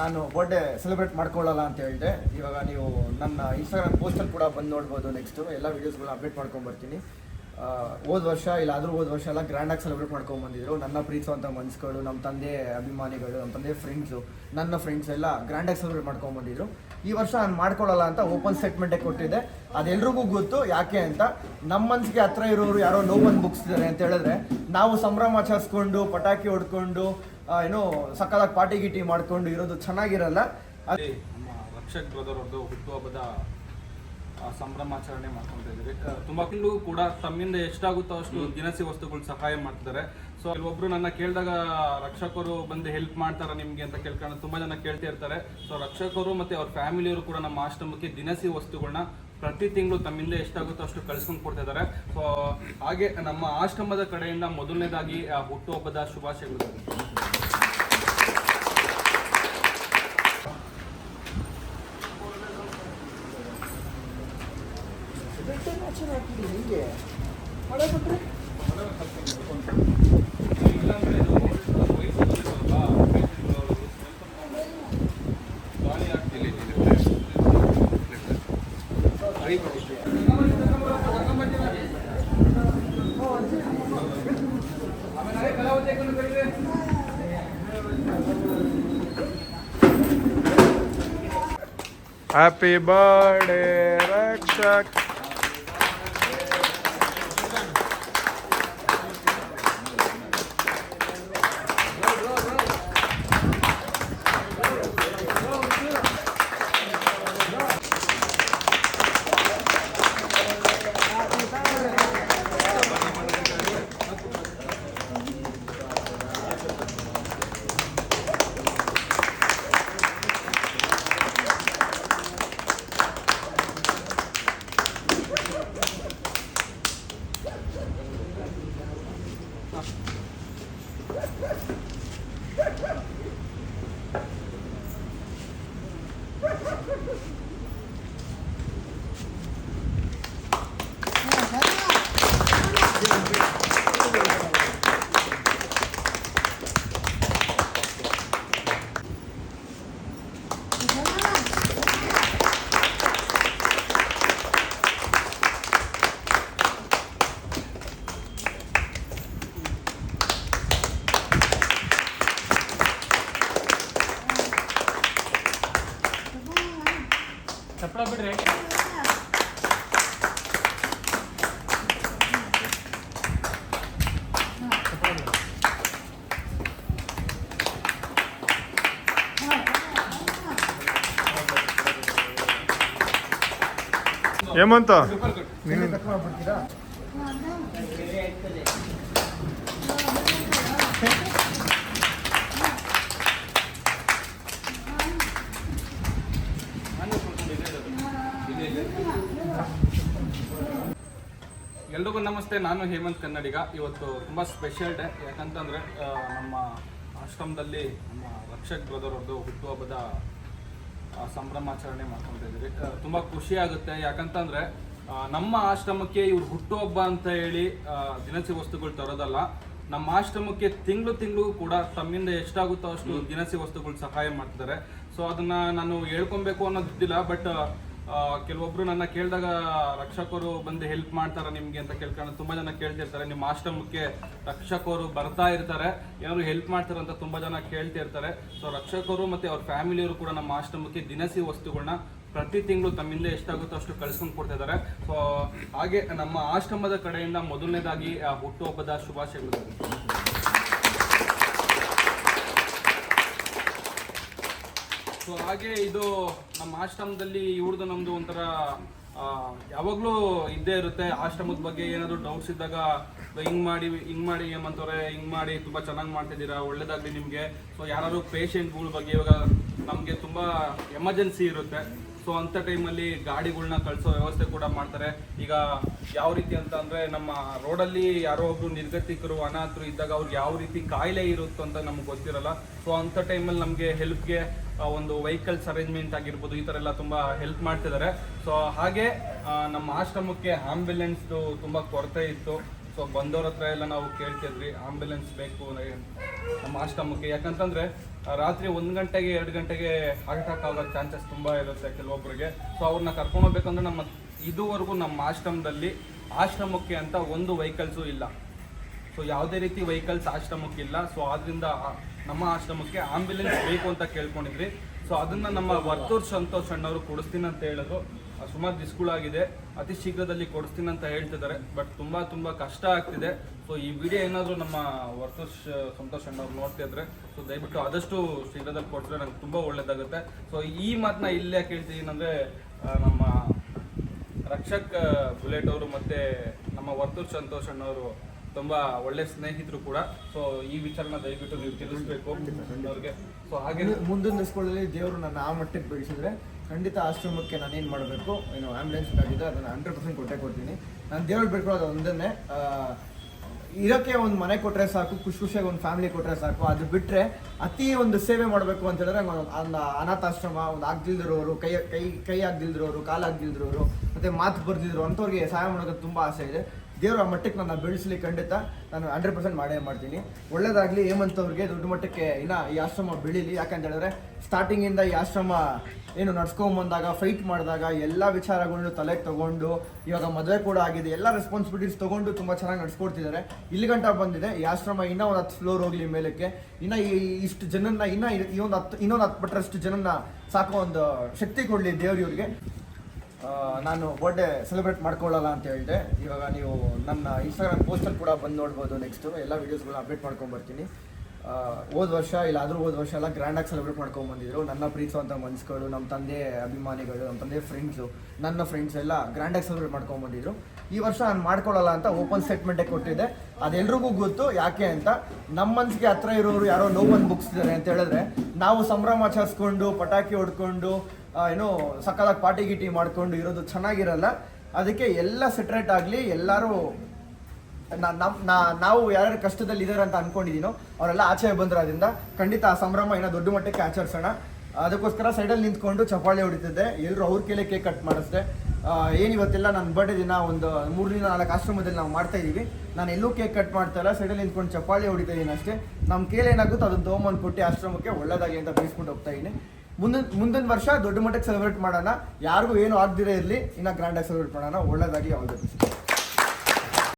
ನಾನು birthday celebrate ಮಾಡ್ಕೊಳ್ಳಲ್ಲ ಅಂತ ಹೇಳಿದೆ. ಇವಾಗ ನೀವು ನನ್ನ ಇನ್ಸ್ಟಾಗ್ರಾಮ್ ಪೋಸ್ಟಲ್ಲಿ ಕೂಡ ಬಂದು ನೋಡ್ಬೋದು ನೆಕ್ಸ್ಟು ಎಲ್ಲ ವೀಡಿಯೋಸ್ಗಳನ್ನ ಅಪ್ಡೇಟ್ ಮಾಡ್ಕೊಂಡು ಬರ್ತೀನಿ. ಹೋದ ವರ್ಷ ಇಲ್ಲ ಆದರೂ ಹೋದ ವರ್ಷ ಎಲ್ಲ ಗ್ರ್ಯಾಂಡಾಗಿ ಸೆಲೆಬ್ರೇಟ್ ಮಾಡ್ಕೊಂಡು ಬಂದಿದ್ರು. ನನ್ನ ಪ್ರೀತಿಸುವಂಥ ಮನ್ಸುಗಳು ನಮ್ಮ ತಂದೆ ಅಭಿಮಾನಿಗಳು ನಮ್ಮ ತಂದೆ ಫ್ರೆಂಡ್ಸು ನನ್ನ ಫ್ರೆಂಡ್ಸ್ ಎಲ್ಲ ಗ್ರ್ಯಾಂಡಾಗಿ ಸೆಲೆಬ್ರೇಟ್ ಮಾಡ್ಕೊಂಡು ಬಂದಿದ್ರು. ಈ ವರ್ಷ ನಾನು ಮಾಡ್ಕೊಳ್ಳಲ್ಲ ಅಂತ ಓಪನ್ ಸ್ಟೇಟ್ಮೆಂಟೇ ಕೊಟ್ಟಿದ್ದೆ. ಅದೆಲ್ರಿಗೂ ಗೊತ್ತು ಯಾಕೆ ಅಂತ. ನಮ್ಮ ಮನಸ್ಸಿಗೆ ಹತ್ರ ಇರೋರು ಯಾರೋ ನೋವನ್ನು ಬುಕ್ಸಿದ್ದಾರೆ ಅಂತ ಹೇಳಿದ್ರೆ, ನಾವು ಸಂಭ್ರಮಾಚರಿಸ್ಕೊಂಡು, ಪಟಾಕಿ ಹೊಡ್ಕೊಂಡು ಏನೋ ಸಕ್ಕದಾಗಿ ಪಾರ್ಟಿ ಗಿಟಿ ಮಾಡ್ಕೊಂಡು ಇರೋದು ಚೆನ್ನಾಗಿರಲ್ಲ. ಅಲ್ಲಿ ನಮ್ಮ ರಕ್ಷಕ್ ಬ್ರದರ್ ಅವ್ರದ್ದು ಹುಟ್ಟುಹಬ್ಬದ ಸಂಭ್ರಮಾಚರಣೆ ಮಾಡ್ಕೊಂತ ಇದ್ದೀವಿ ಆ, ತುಂಬಾ ಮಕ್ಕಳು ಕೂಡ ತಮ್ಮಿಂದ ಎಷ್ಟಾಗುತ್ತೋ ಅಷ್ಟು ದಿನಸಿ ವಸ್ತುಗಳು ಸಹಾಯ ಮಾಡ್ತಿದ್ದಾರೆ. ಸೊ ಒಬ್ರು ನನ್ನ ಕೇಳಿದಾಗ ರಕ್ಷಕರು ಬಂದು ಹೆಲ್ಪ್ ಮಾಡ್ತಾರ ನಿಮ್ಗೆ ಅಂತ ಕೇಳ್ಕೊಂಡು ತುಂಬಾ ಜನ ಕೇಳ್ತಾ ಇರ್ತಾರೆ. ಸೊ ರಕ್ಷಕರು ಮತ್ತೆ ಅವ್ರ ಫ್ಯಾಮಿಲಿಯವರು ಕೂಡ ನಮ್ಮ ಆಶ್ರಮಕ್ಕೆ ದಿನಸಿ ವಸ್ತುಗಳನ್ನ ಪ್ರತಿ ತಿಂಗಳು ತಮ್ಮಿಂದ ಎಷ್ಟಾಗುತ್ತೋ ಅಷ್ಟು ಕಳ್ಸ್ಕೊಂಡು ಕೊಡ್ತಾ ಇದ್ದಾರೆ ಸೊ ಹಾಗೆ ನಮ್ಮ ಆಶ್ರಮದ ಕಡೆಯಿಂದ ಮೊದಲನೇದಾಗಿ ಹುಟ್ಟುಹಬ್ಬದ ಶುಭಾಶಯಗಳು. Happy birthday Rakshak Ah. Hemanth. ಎಲ್ರಿಗೂ ನಮಸ್ತೆ, ನಾನು ಹೇಮಂತ್ ಕನ್ನಡಿಗ. ಇವತ್ತು ತುಂಬ ಸ್ಪೆಷಲ್ ಡೇ ಯಾಕಂತಂದರೆ ನಮ್ಮ ಆಶ್ರಮದಲ್ಲಿ ನಮ್ಮ ರಕ್ಷಕ್ ಬ್ರದರ್ ಅವ್ರದ್ದು ಹುಟ್ಟುಹಬ್ಬದ ಸಂಭ್ರಮಾಚರಣೆ ಮಾಡ್ಕೊತಾ ಇದ್ದೀವಿ ಆ, ತುಂಬ ಖುಷಿ ಆಗುತ್ತೆ. ಯಾಕಂತಂದರೆ ನಮ್ಮ ಆಶ್ರಮಕ್ಕೆ ಇವ್ರು ಹುಟ್ಟುಹಬ್ಬ ಅಂತ ಹೇಳಿ ದಿನಸಿ ವಸ್ತುಗಳು ತರೋದಲ್ಲ. ನಮ್ಮ ಆಶ್ರಮಕ್ಕೆ ತಿಂಗಳು ತಿಂಗಳು ಕೂಡ ತಮ್ಮಿಂದ ಎಷ್ಟಾಗುತ್ತೋ ಅಷ್ಟು ದಿನಸಿ ವಸ್ತುಗಳು ಸಹಾಯ ಮಾಡ್ತಿದ್ದಾರೆ. ಸೊ ಅದನ್ನ ನಾನು ಹೇಳ್ಕೊಬೇಕು ಅನ್ನೋದಿಲ್ಲ ಬಟ್ ಕೆಲವೊಬ್ರು ನನ್ನ ಕೇಳಿದಾಗ ರಕ್ಷಕರು ಬಂದು ಹೆಲ್ಪ್ ಮಾಡ್ತಾರ ನಿಮಗೆ ಅಂತ ಕೇಳ್ಕೊಂಡು ತುಂಬಾ ಜನ ಕೇಳ್ತಿರ್ತಾರೆ. ನಿಮ್ಮ ಆಶ್ರಮಕ್ಕೆ ರಕ್ಷಕರು ಬರ್ತಾ ಇರ್ತಾರೆ. ಏನಾದ್ರು ಹೆಲ್ಪ್ ಮಾಡ್ತಾರೆ ಅಂತ ತುಂಬಾ ಜನ ಕೇಳ್ತಿರ್ತಾರೆ. ಸೊ ರಕ್ಷಕರು ಮತ್ತೆ ಅವ್ರ ಫ್ಯಾಮಿಲಿಯವರು ಕೂಡ ನಮ್ಮ ಆಶ್ರಮಕ್ಕೆ ದಿನಸಿ ವಸ್ತುಗಳನ್ನ ಪ್ರತಿ ತಿಂಗಳು ತಮ್ಮಿಂದ ಎಷ್ಟಾಗುತ್ತೋ ಅಷ್ಟು ಕಳ್ಸ್ಕೊಂಡು ಕೊಡ್ತಾ ಇದ್ದಾರೆ ಸೊ ಹಾಗೆ ನಮ್ಮ ಆಶ್ರಮದ ಕಡೆಯಿಂದ ಮೊದಲನೇದಾಗಿ ಹುಟ್ಟುಹಬ್ಬದ ಶುಭಾಶಯಗಳು. ಸೊ ಹಾಗೆ ಇದು ನಮ್ಮ ಆಶ್ರಮದಲ್ಲಿ ಇವ್ರದ್ದು ನಮ್ದು ಒಂಥರ ಯಾವಾಗಲೂ ಇದ್ದೇ ಇರುತ್ತೆ. ಆಶ್ರಮದ ಬಗ್ಗೆ ಏನಾದರೂ ಡೌಟ್ಸ್ ಇದ್ದಾಗ ಹಿಂಗ್ ಮಾಡಿ ಹಿಂಗ್ ಮಾಡಿ ಏಮಂತವ್ರೆ ಹಿಂಗ್ ಮಾಡಿ ತುಂಬಾ ಚೆನ್ನಾಗಿ ಮಾಡ್ತಿದ್ದೀರಾ, ಒಳ್ಳೇದಾಗ್ಲಿ ನಿಮಗೆ. ಸೊ ಯಾರು ಪೇಷೆಂಟ್ಗಳ ಬಗ್ಗೆ ಇವಾಗ ನಮಗೆ ತುಂಬಾ ಎಮರ್ಜೆನ್ಸಿ ಇರುತ್ತೆ. ಸೊ ಅಂಥ ಟೈಮಲ್ಲಿ ಗಾಡಿಗಳನ್ನ ಕಳಿಸೋ ವ್ಯವಸ್ಥೆ ಕೂಡ ಮಾಡ್ತಾರೆ. ಈಗ ಯಾವ ರೀತಿ ಅಂತ ಅಂದರೆ ನಮ್ಮ ರೋಡಲ್ಲಿ ಯಾರೋ ಒಬ್ಬರು ನಿರ್ಗತಿಕರು, ಅನಾಥರು ಇದ್ದಾಗ ಅವ್ರಿಗೆ ಯಾವ ರೀತಿ ಕಾಯಿಲೆ ಇರುತ್ತೋ ಅಂತ ನಮ್ಗೆ ಗೊತ್ತಿರಲ್ಲ. ಸೊ ಅಂಥ ಟೈಮಲ್ಲಿ ನಮಗೆ ಹೆಲ್ಪ್ಗೆ ಒಂದು ವೆಹಿಕಲ್ಸ್ ಅರೇಂಜ್ಮೆಂಟ್ ಆಗಿರ್ಬೋದು, ಈ ಥರ ಎಲ್ಲ ತುಂಬ ಹೆಲ್ಪ್ ಮಾಡ್ತಿದ್ದಾರೆ ಸೊ ಹಾಗೆ ನಮ್ಮ ಆಶ್ರಮಕ್ಕೆ ಆಂಬ್ಯುಲೆನ್ಸ್ದು ತುಂಬ ಕೊರತೆ ಇತ್ತು. ಸೊ ಬಂದವ್ರ ಹತ್ರ ಎಲ್ಲ ನಾವು ಕೇಳ್ತಿದ್ವಿ ಆಂಬ್ಯುಲೆನ್ಸ್ ಬೇಕು ನಮ್ಮ ಆಶ್ರಮಕ್ಕೆ. ಯಾಕಂತಂದ್ರೆ ರಾತ್ರಿ ಒಂದು ಗಂಟೆಗೆ, ಎರಡು ಗಂಟೆಗೆ ಹಾರ್ಟ್ ಅಟ್ಯಾಕ್ ಆಗೋ ಚಾನ್ಸಸ್ ತುಂಬ ಇರುತ್ತೆ ಕೆಲವೊಬ್ಬರಿಗೆ ಸೊ ಅವ್ರನ್ನ ಕರ್ಕೊಂಡು ಹೋಗ್ಬೇಕಂದ್ರೆ ನಮ್ಮ ಇದುವರೆಗೂ ನಮ್ಮ ಆಶ್ರಮದಲ್ಲಿ ಆಶ್ರಮಕ್ಕೆ ಅಂತ ಒಂದು ವೆಹಿಕಲ್ಸು ಇಲ್ಲ. ಸೊ ಯಾವುದೇ ರೀತಿ ವೆಹಿಕಲ್ಸ್ ಆಶ್ರಮಕ್ಕೆ ಇಲ್ಲ. ಸೊ ಆದ್ರಿಂದ ನಮ್ಮ ಆಶ್ರಮಕ್ಕೆ ಆಂಬ್ಯುಲೆನ್ಸ್ ಬೇಕು ಅಂತ ಕೇಳ್ಕೊಂಡಿದ್ವಿ. ಸೊ ಅದನ್ನ ನಮ್ಮ ವರ್ತೂರ್ ಸಂತೋಷ್ ಅಣ್ಣವರು ಕೊಡಿಸ್ತೀನಿ ಅಂತ ಹೇಳಿದ್ರು. ಸುಮಾರು ದಿಸ್ಗಳಾಗಿದೆ ಅತಿ ಶೀಘ್ರದಲ್ಲಿ ಕೊಡಿಸ್ತೀನಿ ಅಂತ ಹೇಳ್ತಿದ್ದಾರೆ. ಬಟ್ ತುಂಬ ತುಂಬ ಕಷ್ಟ ಆಗ್ತಿದೆ. ಸೊ ಈ ವಿಡಿಯೋ ಏನಾದರೂ ನಮ್ಮ ಶ- ಸಂತೋಷ್ ಅಣ್ಣವ್ರು ನೋಡ್ತಿದ್ರೆ ಸೊ ದಯವಿಟ್ಟು ಆದಷ್ಟು ಶೀಘ್ರದಲ್ಲಿ ಕೊಟ್ಟರೆ ನಂಗೆ ತುಂಬ ಒಳ್ಳೇದಾಗುತ್ತೆ. ಸೊ ಈ ಮಾತನ್ನ ಇಲ್ಲೇ ಕೇಳ್ತಿದ್ದೀನಿ ಅಂದ್ರೆ ನಮ್ಮ ರಕ್ಷಕ್ ಬುಲೆಟ್ ಅವರು ಮತ್ತು ನಮ್ಮ ವರ್ತೂರ್ ಸಂತೋಷ್ ಅಣ್ಣವರು ತುಂಬಾ ಒಳ್ಳೆ ಸ್ನೇಹಿತರು ಕೂಡ. ಸೊ ಈ ವಿಚಾರನ ದಯವಿಟ್ಟು ನೀವು ತಿಳಿಸ್ಬೇಕು. ಅವ್ರಿಗೆ. ಸೊ ಹಾಗೆ ಮುಂದಿನ ದಿವಸಗಳಲ್ಲಿ ದೇವರು ನನ್ನ ಆ ಮಟ್ಟಕ್ಕೆ ಬೆಳೆಸಿದ್ರೆ ಖಂಡಿತ ಆಶ್ರಮಕ್ಕೆ ನಾನು ಏನು ಮಾಡಬೇಕು? ಏನು ಆಂಬುಲೆನ್ಸ್ ಆಗಿದೆ ಅದನ್ನು ಹಂಡ್ರೆಡ್ ಪರ್ಸೆಂಟ್ ಕೊಟ್ಟೆ ಕೊಡ್ತೀನಿ. ನಾನು ದೇವ್ರು ಬೇಡ್ಕೊಳ್ಳೋದು ಒಂದನ್ನೇ. ಇರೋಕ್ಕೆ ಒಂದು ಮನೆ ಕೊಟ್ಟರೆ ಸಾಕು, ಖುಷಿ ಖುಷಿಯಾಗಿ ಒಂದು ಫ್ಯಾಮಿಲಿ ಕೊಟ್ಟರೆ ಸಾಕು. ಅದು ಬಿಟ್ಟರೆ ಅತಿ ಒಂದು ಸೇವೆ ಮಾಡಬೇಕು ಅಂತ ಹೇಳಿದ್ರೆ ಒಂದು ಅನಾಥಾಶ್ರಮ ಒಂದು ಆಗ್ದಿಲ್ದಿರೋರು, ಕೈ ಕೈ ಕೈ ಆಗ್ದಿಲ್ದಿರೋರು, ಕಾಲು ಆಗ್ದಿಲ್ದಿರೋರು, ಮತ್ತು ಮಾತು ಬರ್ದಿದ್ರು ಅಂಥವ್ರಿಗೆ ಸಹಾಯ ಮಾಡೋದು ತುಂಬ ಆಸೆ ಇದೆ. ದೇವ್ರ ಆ ಮಟ್ಟಕ್ಕೆ ನಾನು ಬೆಳೆಸಲಿ ಖಂಡಿತ ನಾನು ಹಂಡ್ರೆಡ್ ಪರ್ಸೆಂಟ್ ಮಾಡೇ ಮಾಡ್ತೀನಿ. ಒಳ್ಳೇದಾಗಲಿ ಹೇಮಂತ್ ಅವ್ರಿಗೆ ದೊಡ್ಡ ಮಟ್ಟಕ್ಕೆ ಇನ್ನು ಈ ಆಶ್ರಮ ಬೆಳೀಲಿ. ಯಾಕಂತ ಹೇಳಿದ್ರೆ ಸ್ಟಾರ್ಟಿಂಗಿಂದ ಈ ಆಶ್ರಮ ಏನು ನಡ್ಸ್ಕೊಂಬಂದಾಗ ಫೈಟ್ ಮಾಡಿದಾಗ ಎಲ್ಲ ವಿಚಾರಗಳನ್ನು ತಲೆಗೆ ತಗೊಂಡು, ಇವಾಗ ಮದುವೆ ಕೂಡ ಆಗಿದೆ. ಎಲ್ಲ ರೆಸ್ಪಾನ್ಸಿಬಿಲಿಟೀಸ್ ತಗೊಂಡು ತುಂಬ ಚೆನ್ನಾಗಿ ನಡ್ಸ್ಕೊಡ್ತಿದ್ದಾರೆ. ಇಲ್ಲಿ ಗಂಟ ಬಂದಿದೆ. ಈ ಆಶ್ರಮ ಇನ್ನೂ ಒಂದು ಹತ್ತು ಫ್ಲೋರ್ ಹೋಗಲಿ ಮೇಲಕ್ಕೆ. ಇನ್ನ ಈ ಇಷ್ಟು ಜನನ್ನ ಇನ್ನ ಒಂದು ಹತ್ತು ಇನ್ನೊಂದು ಹತ್ತು ಪಟ್ಟರಷ್ಟು ಜನನ್ನ ಸಾಕೋ ಒಂದು ಶಕ್ತಿ ಕೊಡಲಿ ದೇವ್ರ ಇವ್ರಿಗೆ. ನಾನು ಬರ್ಡೇ ಸೆಲೆಬ್ರೇಟ್ ಮಾಡ್ಕೊಳ್ಳಲ್ಲ ಅಂತ ಹೇಳಿದೆ. ಇವಾಗ ನೀವು ನನ್ನ ಇನ್ಸ್ಟಾಗ್ರಾಮ್ ಪೋಸ್ಟಲ್ಲಿ ಕೂಡ ಬಂದು ನೋಡ್ಬೋದು ನೆಕ್ಸ್ಟು ಎಲ್ಲ ವೀಡಿಯೋಸ್ಗಳನ್ನ ಅಪ್ಡೇಟ್ ಮಾಡ್ಕೊಂಬರ್ತೀನಿ ಹೋದ ವರ್ಷ ಇಲ್ಲ ಆದರೂ ಹೋದ ವರ್ಷ ಎಲ್ಲ ಗ್ರ್ಯಾಂಡಾಗಿ ಸೆಲೆಬ್ರೇಟ್ ಮಾಡ್ಕೊಂಡು ಬಂದಿದ್ರು. ನನ್ನ ಪ್ರೀತಿಸುವಂಥ ಮನ್ಸುಗಳು ನಮ್ಮ ತಂದೆ ಅಭಿಮಾನಿಗಳು ನಮ್ಮ ತಂದೆ ಫ್ರೆಂಡ್ಸು ನನ್ನ ಫ್ರೆಂಡ್ಸ್ ಎಲ್ಲ ಗ್ರ್ಯಾಂಡಾಗಿ ಸೆಲೆಬ್ರೇಟ್ ಮಾಡ್ಕೊಂಡು ಬಂದಿದ್ರು. ಈ ವರ್ಷ ನಾನು ಮಾಡ್ಕೊಳ್ಳಲ್ಲ ಅಂತ ಓಪನ್ ಸ್ಟೇಟ್ಮೆಂಟೇ ಕೊಟ್ಟಿದ್ದೆ. ಅದೆಲ್ರಿಗೂ ಗೊತ್ತು ಯಾಕೆ ಅಂತ ನಮ್ಮ ಮನಸ್ಸಿಗೆ ಹತ್ರ ಇರೋರು ಯಾರೋ ನೋವನ್ನು ಬುಕ್ಸಿದ್ದಾರೆ ಅಂತ ಹೇಳಿದ್ರೆ ನಾವು ಸಂಭ್ರಮ ಆಚರಿಸ್ಕೊಂಡು ಪಟಾಕಿ ಹೊಡ್ಕೊಂಡು ಏನೋ ಸಕ್ಕತ್ತಾಗಿ ಪಾರ್ಟಿ ಗಿಟಿ ಮಾಡ್ಕೊಂಡು ಇರೋದು ಚೆನ್ನಾಗಿರಲ್ಲ. ಅದಕ್ಕೆ ಎಲ್ಲ ಸೆಟ್ರೇಟ್ ಆಗಲಿ ಎಲ್ಲರೂ ನಾವು ಯಾರ್ಯಾರು ಕಷ್ಟದಲ್ಲಿ ಇದ್ದಾರೆ ಅಂತ ಅನ್ಕೊಂಡಿದ್ದೀನೋ ಅವರೆಲ್ಲ ಆಚೆ ಬಂದಿರೋದ್ರಿಂದ ಖಂಡಿತ ಆ ಸಂಭ್ರಮ ಏನೋ ದೊಡ್ಡ ಮಟ್ಟಕ್ಕೆ ಆಚರಿಸೋಣ. ಅದಕ್ಕೋಸ್ಕರ ಸೈಡಲ್ಲಿ ನಿಂತ್ಕೊಂಡು ಚಪಾಳಿ ಹೊಡಿತಿದ್ದೆ. ಎಲ್ಲರೂ ಅವ್ರ ಕೇಳಿ ಕೇಕ್ ಕಟ್ ಮಾಡಿಸ್ದೆ. ಏನು ಇವತ್ತೆಲ್ಲ ನನ್ನ ಬರ್ಡೇ ದಿನ ಒಂದು ಮೂರು ದಿನ ನಾಲ್ಕು ಆಶ್ರಮದಲ್ಲಿ ನಾವು ಮಾಡ್ತಾ ಇದ್ದೀವಿ ನಾನು ಎಲ್ಲೂ ಕೇಕ್ ಕಟ್ ಮಾಡ್ತಾ ಇಲ್ಲ, ಸೈಡಲ್ಲಿ ನಿಂತ್ಕೊಂಡು ಚಪ್ಪಾಳೆ ಹೊಡಿತಾ ಇದ್ದೀನಿ ಅಷ್ಟೇ. ನಮ್ಮ ಕೇಳಿ ಏನಾಗುತ್ತೋ ಅದನ್ನು ತೊಗೊಂಬಂದು ಕೊಟ್ಟು ಆಶ್ರಮಕ್ಕೆ ಒಳ್ಳೆಯದಾಗಿ ಅಂತ ಬೇಯಿಸ್ಕೊಂಡು ಹೋಗ್ತಾ ಇದ್ದೀನಿ ಮುಂದಿನ ಮುಂದಿನ ವರ್ಷ ದೊಡ್ಡ ಮಟ್ಟಕ್ಕೆ ಸೆಲೆಬ್ರೇಟ್ ಮಾಡೋಣ. ಯಾರಿಗೂ ಏನು ಆಗದಿರೇ ಇರಲಿ, ಇನ್ನು ಗ್ರ್ಯಾಂಡಾಗಿ ಸೆಲೆಬ್ರೇಟ್ ಮಾಡೋಣ. ಒಳ್ಳೆಯದಾಗಿ ಯಾವ್ದು